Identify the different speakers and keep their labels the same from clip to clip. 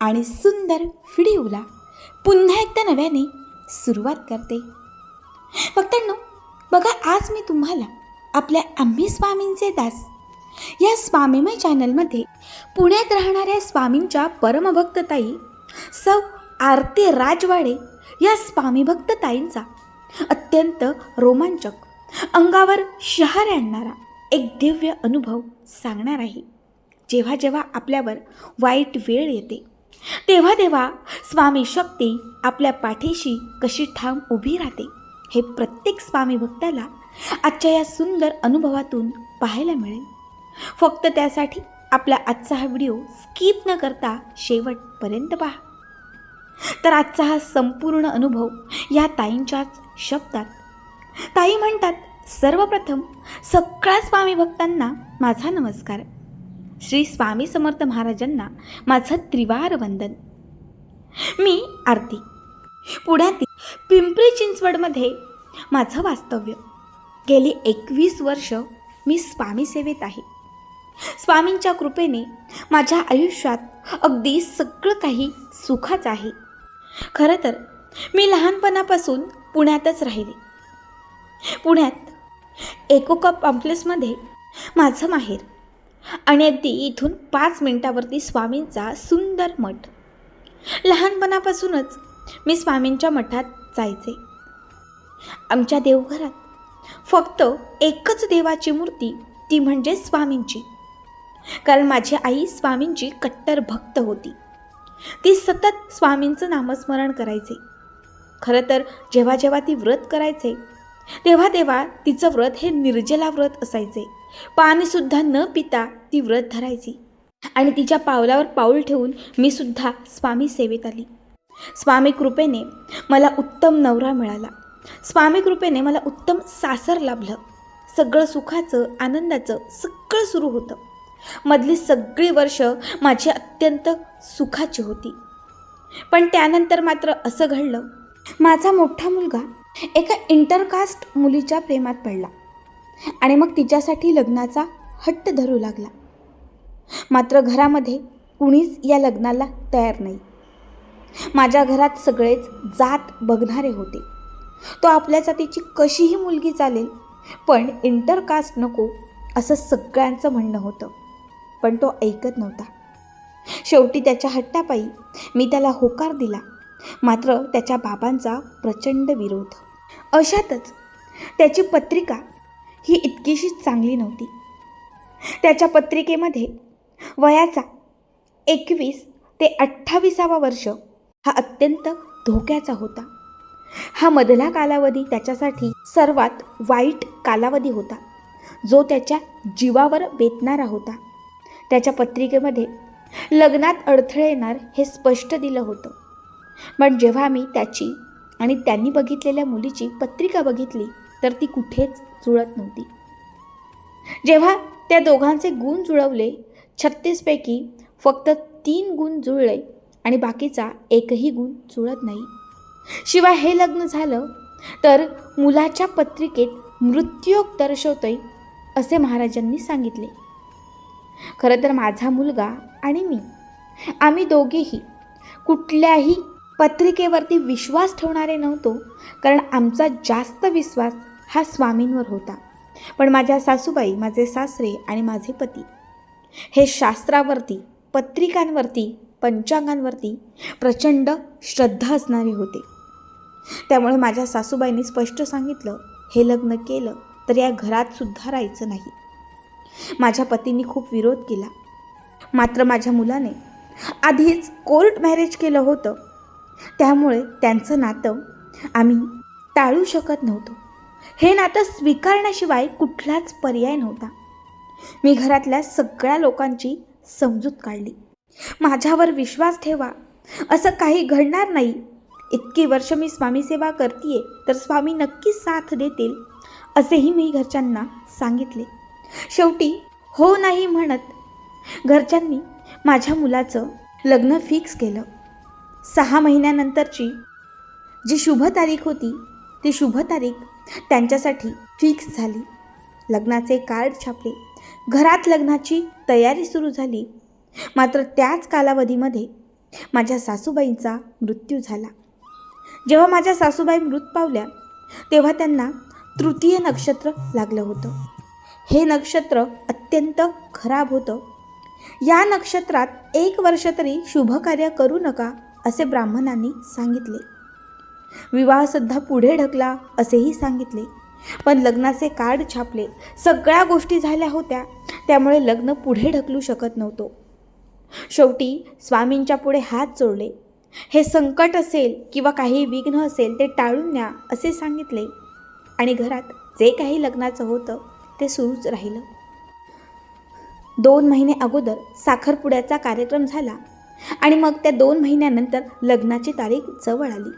Speaker 1: आणि सुंदर व्हिडिओला पुन्हा एकदा नव्याने सुरुवात करते. भक्तांनो बघा आज मी तुम्हाला आपल्या आम्ही स्वामींचे दास या स्वामीमय चॅनलमध्ये पुण्यात राहणाऱ्या स्वामींच्या परमभक्तताई सौ आरती राजवाडे या स्वामी अत्यंत रोमांचक अंगावर शहर आणणारा एक दिव्य अनुभव सांगणार आहे. जेव्हा जेव्हा आपल्यावर वाईट वेळ येते तेव्हा तेव्हा स्वामी शक्ती आपल्या पाठीशी कशी ठाम उभी राहते हे प्रत्येक स्वामी भक्ताला आजच्या या सुंदर अनुभवातून पाहायला मिळेल. फक्त त्यासाठी आपला आजचा हा व्हिडिओ स्किप न करता शेवटपर्यंत पहा. तर आजचा हा संपूर्ण अनुभव या ताईंच्याच शब्दात. ताई म्हणतात सर्वप्रथम सगळ्या स्वामी भक्तांना माझा नमस्कार. श्री स्वामी समर्थ महाराजांना माझं त्रिवार वंदन. मी आरती. पुण्यातील पिंपरी चिंचवडमध्ये माझं वास्तव्य. गेली एकवीस वर्ष मी स्वामी सेवेत आहे. स्वामींच्या कृपेने माझ्या आयुष्यात अगदी सगळं काही सुखाच आहे. खरं तर मी लहानपणापासून पुण्यातच राहिले. पुण्यात एकोका पॉम्प्लेसमध्ये माझं माहेर आणि अगदी इथून पाच मिनिटावरती स्वामींचा सुंदर मठ. लहानपणापासूनच मी स्वामींच्या मठात जायचे. आमच्या देवघरात फक्त एकच देवाची मूर्ती ती म्हणजे स्वामींची. कारण माझी आई स्वामींची कट्टर भक्त होती. ती सतत स्वामींचं नामस्मरण करायचे. खरं तर जेव्हा जेव्हा ती व्रत करायचे तेव्हा तेव्हा तिचं व्रत हे निर्जला व्रत असायचे. पाणीसुद्धा न पिता ती व्रत धरायची. आणि तिच्या पावलावर पाऊल ठेवून मी सुद्धा स्वामी सेवेत आली. स्वामी कृपेने मला उत्तम नवरा मिळाला. स्वामी कृपेने मला उत्तम सासर लाभलं. सगळं सुखाचं आनंदाचं सगळं सुरू होतं. मधली सगळी वर्ष माझी अत्यंत सुखाची होती. पण त्यानंतर मात्र असं घडलं. माझा मोठा मुलगा एका इंटरकास्ट मुलीच्या प्रेमात पडला. आणि मग तिच्यासाठी लग्नाचा हट्ट धरू लागला. मात्र घरामध्ये कुणीच या लग्नाला तयार नाही. माझ्या घरात सगळेच जात बघणारे होते. तो आपल्या जातीची कशीही मुलगी चालेल पण इंटरकास्ट नको असं सगळ्यांचं म्हणणं होतं. पण तो ऐकत नव्हता. शेवटी त्याच्या हट्टापायी मी त्याला होकार दिला. मात्र त्याच्या बाबांचा प्रचंड विरोध. अशातच त्याची पत्रिका ही इतकीशी चांगली नव्हती. त्याच्या पत्रिकेमध्ये वयाचा एकवीस ते अठ्ठावीसावा वर्ष हा अत्यंत धोक्याचा होता. हा मधला कालावधी त्याच्यासाठी सर्वात वाईट कालावधी होता जो त्याच्या जीवावर बेतणारा होता. त्याच्या पत्रिकेमध्ये लग्नात अडथळे येणार हे स्पष्ट दिलं होतं. पण जेव्हा मी त्याची आणि त्यांनी बघितलेल्या मुलीची पत्रिका बघितली तर ती कुठेच जुळत नव्हती. जेव्हा त्या दोघांचे गुण जुळवले छत्तीसपैकी फक्त तीन गुण जुळले आणि बाकीचा एकही गुण जुळत नाही. शिवाय हे लग्न झालं तर मुलाच्या पत्रिकेत मृत्यूयोग दर्शवतोय असे महाराजांनी सांगितले. खरं तर माझा मुलगा आणि मी आम्ही दोघेही कुठल्याही पत्रिकेवरती विश्वास ठेवणारे नव्हतो कारण आमचा जास्त विश्वास हा स्वामींवर होता. पण माझ्या सासूबाई माझे सासरे आणि माझे पती हे शास्त्रावरती पत्रिकांवरती पंचांगांवरती प्रचंड श्रद्धा असणारे होते. त्यामुळे माझ्या सासूबाईंनी स्पष्ट सांगितलं हे लग्न केलं तर या घरात सुद्धा राहायचं नाही. माझ्या पतींनी खूप विरोध केला. मात्र माझ्या मुलाने आधीच कोर्ट मॅरेज केलं होतं. त्यामुळे त्यांचं नातं आम्ही टाळू शकत नव्हतो. हे नातं स्वीकारण्याशिवाय कुठलाच पर्याय नव्हता. मी घरातल्या सगळ्या लोकांची समजूत काढली. माझ्यावर विश्वास ठेवा. असं काही घडणार नाही. इतकी वर्ष मी स्वामी सेवा करतीये तर स्वामी नक्की साथ देतील असेही मी घरच्यांना सांगितले. शेवटी हो नाही म्हणत. घरच्यांनी माझ्या मुलाचं लग्न फिक्स केलं. सहा महिन्यानंतरची जी शुभ तारीख होती ती शुभ तारीख त्यांच्यासाठी फिक्स झाली. लग्नाचे कार्ड छापले. घरात लग्नाची तयारी सुरू झाली. मात्र त्याच कालावधीमध्ये माझ्या सासूबाईंचा मृत्यू झाला. जेव्हा माझ्या सासूबाई मृत पावल्या तेव्हा त्यांना तृतीय नक्षत्र लागलं होतं. हे नक्षत्र अत्यंत खराब होतं. या नक्षत्रात एक वर्ष तरी शुभ कार्य करू नका असे ब्राह्मणांनी सांगितले. विवाहसुद्धा पुढे ढकला असेही सांगितले. पण लग्नाचे कार्ड छापले सगळ्या गोष्टी झाल्या होत्या त्यामुळे लग्न पुढे ढकलू शकत नव्हतो. शेवटी स्वामींच्या पुढे हात जोडले. हे संकट असेल किंवा काही विघ्न असेल ते टाळून न्या असे सांगितले. आणि घरात जे काही लग्नाचं होतं ते सुरूच राहिलं. दोन महिने अगोदर साखरपुड्याचा कार्यक्रम झाला आणि मग त्या दोन महिन्यानंतर लग्नाची तारीख जवळ आली.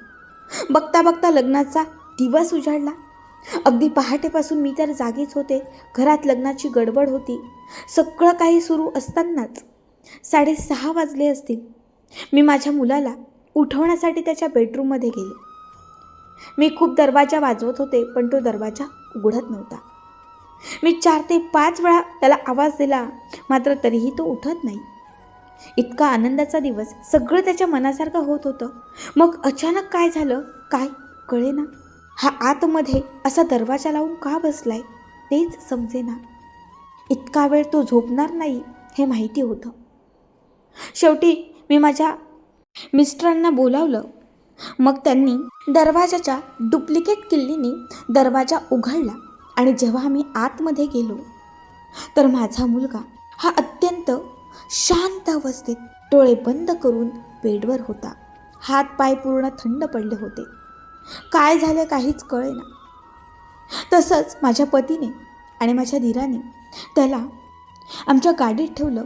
Speaker 1: बघता बघता लग्नाचा दिवस उजाडला. अगदी पहाटेपासून मी तर जागीच होते. घरात लग्नाची गडबड होती. सगळं काही सुरू असतानाच साडेसहा वाजले असतील. मी माझ्या मुलाला उठवण्यासाठी त्याच्या बेडरूममध्ये गेले. मी खूप दरवाजा वाजवत होते पण तो दरवाजा उघडत नव्हता. मी चार ते पाच वेळा त्याला आवाज दिला मात्र तरीही तो उठत नाही. इतका आनंदाचा दिवस सगळं त्याच्या मनासारखं होत होतं. मग अचानक काय झालं? काय? कळेना. हा आतमध्ये असा दरवाजा लावून का बसलाय? तेच समजेना. इतका वेळ तो झोपणार नाही हे माहिती होतं. शेवटी मी माझ्या मिस्टरांना बोलावलं. मग त्यांनी दरवाजाच्या डुप्लिकेट किल्लीने दरवाजा उघडला आणि जेव्हा आम्ही आतमध्ये गेलो तर माझा मुलगा हा अत्यंत शांत अवस्थेत डोळे बंद करून बेडवर होता. हात पाय पूर्ण थंड पडले होते. काय झालं काहीच कळेना. तसंच माझ्या पतीने आणि माझ्या धीराने त्याला आमच्या गाडीत ठेवलं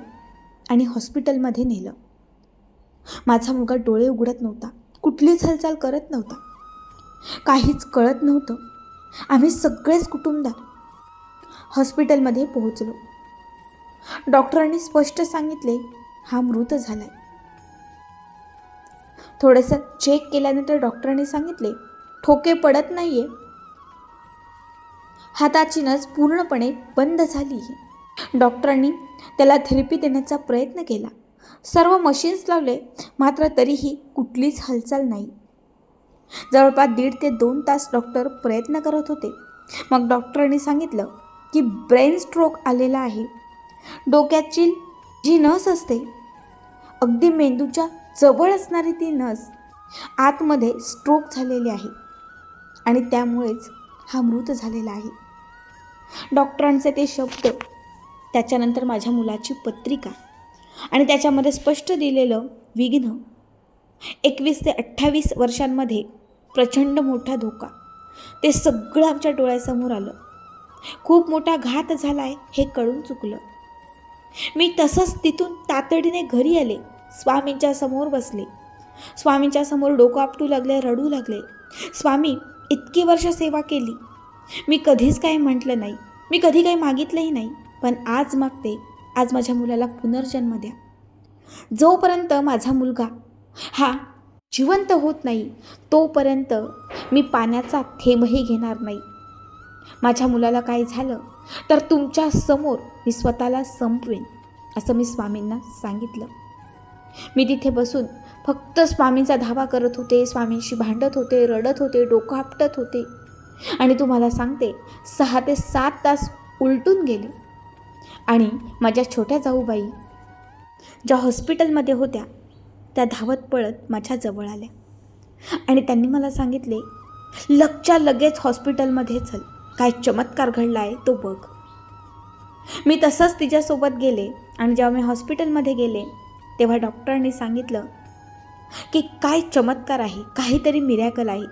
Speaker 1: आणि हॉस्पिटलमध्ये नेलं. माझा मुलगा डोळे उघडत नव्हता. कुठलीच हालचाल करत नव्हता. काहीच कळत नव्हतं. आम्ही सगळेच कुटुंबदार हॉस्पिटलमध्ये पोहोचलो. डॉक्टरांनी स्पष्ट सांगितले हा मृत झालाय. थोडंसं चेक केल्यानंतर डॉक्टरांनी सांगितले ठोके पडत नाहीये. हाताची नस पूर्णपणे बंद झाली डॉक्टरांनी त्याला थेरपी देण्याचा प्रयत्न केला. सर्व मशीन्स लावले मात्र तरीही कुठलीच हालचाल नाही. जवळपास दीड ते दोन तास डॉक्टर प्रयत्न करत होते. मग डॉक्टरांनी सांगितलं की ब्रेन स्ट्रोक आलेला आहे. डोक्याची जी नस असते अगदी मेंदूच्या जवळ असणारी ती नस आतमध्ये स्ट्रोक झालेली आहे आणि त्यामुळेच हा मृत झालेला आहे. डॉक्टरांचे ते शब्द त्याच्यानंतर माझ्या मुलाची पत्रिका आणि त्याच्यामध्ये स्पष्ट दिलेलं विघ्न एकवीस ते अठ्ठावीस वर्षांमध्ये प्रचंड मोठा धोका. ते सगळं आमच्या डोळ्यासमोर आलं. खूप मोठा घात झाला आहे हे कळून चुकलं. मी तसंच तिथून तातडीने घरी आले. स्वामींच्या समोर बसले. स्वामींच्या समोर डोकं आपटू लागले रडू लागले. स्वामी इतकी वर्ष सेवा केली. मी कधीच काही म्हटलं नाही. मी कधी काही मागितलंही नाही. पण आज मागते. आज माझ्या मुलाला पुनर्जन्म द्या. जोपर्यंत माझा मुलगा हा जिवंत होत नाही तोपर्यंत मी पाण्याचा थेंबही घेणार नाही. माझ्या मुलाला काय झालं? तर तुमच्यासमोर मी स्वतःला संपवेन असं मी स्वामींना सांगितलं. मी तिथे बसून फक्त स्वामींचा धावा करत होते स्वामींशी भांडत होते रडत होते डोकं आपटत होते. आणि तुम्हाला सांगते सहा ते सात तास उलटून गेले. आणि माझ्या छोट्या जाऊबाई ज्या हॉस्पिटलमध्ये होत्या त्या धावत पळत माझ्या जवळ आल्या. आणि त्यांनी मला सांगितले लगच्या लगेच हॉस्पिटलमध्ये चल. काय चमत्कार घडला आहे तो बघ. मी तसंच तिच्यासोबत गेले आणि जेव्हा मी हॉस्पिटलमध्ये गेले तेव्हा डॉक्टरांनी सांगितलं की काय चमत्कार आहे काहीतरी मिरॅकल आहे.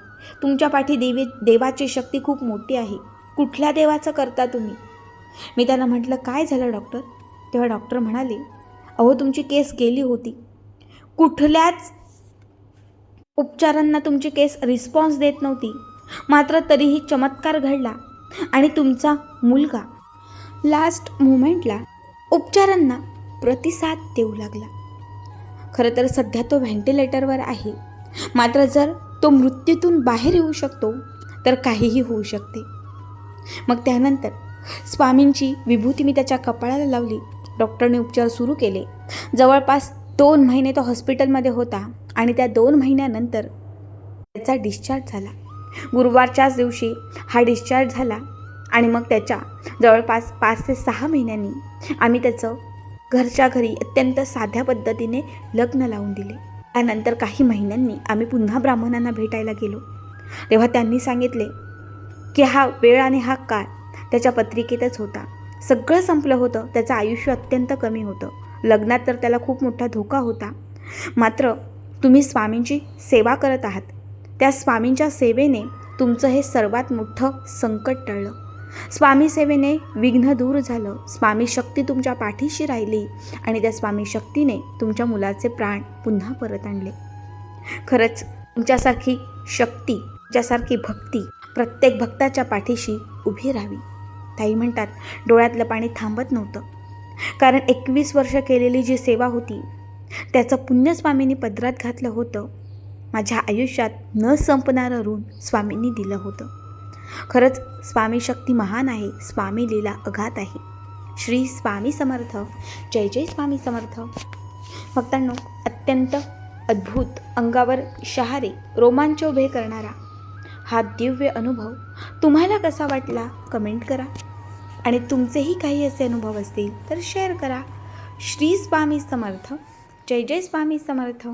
Speaker 1: तुमच्या पाठी देवी देवाची शक्ती खूप मोठी आहे. कुठल्या देवाचं करता तुम्ही? मी त्यांना म्हटलं काय झालं डॉक्टर? तेव्हा डॉक्टर म्हणाले अहो तुमची केस गेली होती. कुठल्याच उपचारांना तुमची केस रिस्पॉन्स देत नव्हती. मात्र तरीही चमत्कार घडला. आणि तुमचा मुलगा. लास्ट मुमेंटला उपचारांना प्रतिसाद देऊ लागला. खरं तर सध्या तो व्हेंटिलेटरवर आहे. मात्र जर तो मृत्यूतून बाहेर येऊ शकतो तर काहीही होऊ शकते. मग त्यानंतर स्वामींची विभूती मी त्याच्या कपाळाला लावली. डॉक्टरने उपचार सुरू केले. जवळपास दोन महिने तो हॉस्पिटलमध्ये होता आणि त्या दोन महिन्यानंतर त्याचा डिस्चार्ज झाला. गुरुवारच्याच दिवशी हा डिस्चार्ज झाला आणि मग त्याच्या जवळपास पाच ते सहा महिन्यांनी आम्ही त्याचं घरच्या घरी अत्यंत साध्या पद्धतीने लग्न लावून दिले. त्यानंतर काही महिन्यांनी आम्ही पुन्हा ब्राह्मणांना भेटायला गेलो. तेव्हा त्यांनी सांगितले की हा वेळ आणि हा काळ त्याच्या पत्रिकेतच होता. सगळं संपलं होतं. त्याचं आयुष्य अत्यंत कमी होतं. लग्नात तर त्याला खूप मोठा धोका होता. मात्र तुम्ही स्वामींची सेवा करत आहात. त्या स्वामींच्या सेवेने तुमचं हे सर्वात मोठं संकट टळलं. स्वामी सेवेने विघ्न दूर झालं. स्वामी शक्ती तुमच्या पाठीशी राहिली आणि त्या स्वामी शक्तीने तुमच्या मुलाचे प्राण पुन्हा परत आणले. खरंच तुमच्यासारखी शक्ती तुमच्यासारखी भक्ती प्रत्येक भक्ताच्या पाठीशी उभी राहावी. ताई म्हणतात डोळ्यातलं पाणी थांबत नव्हतं. कारण एकवीस वर्ष केलेली जी सेवा होती त्याचं पुण्य स्वामींनी पदरात घातलं होतं. माझ्या आयुष्यात न संपणारं ऋण स्वामींनी दिलं होतं. खरंच स्वामी शक्ती महान आहे स्वामी लीला अघात आहे. श्री स्वामी समर्थ जय जय स्वामी समर्थ. भक्तांनो अत्यंत अद्भुत अंगावर शहारे रोमांच उभे करणारा हा दिव्य अनुभव तुम्हाला कसा वाटला कमेंट करा. आणि तुमचेही काही असे अनुभव असतील तर शेअर करा. श्री स्वामी समर्थ जय जय स्वामी समर्थ.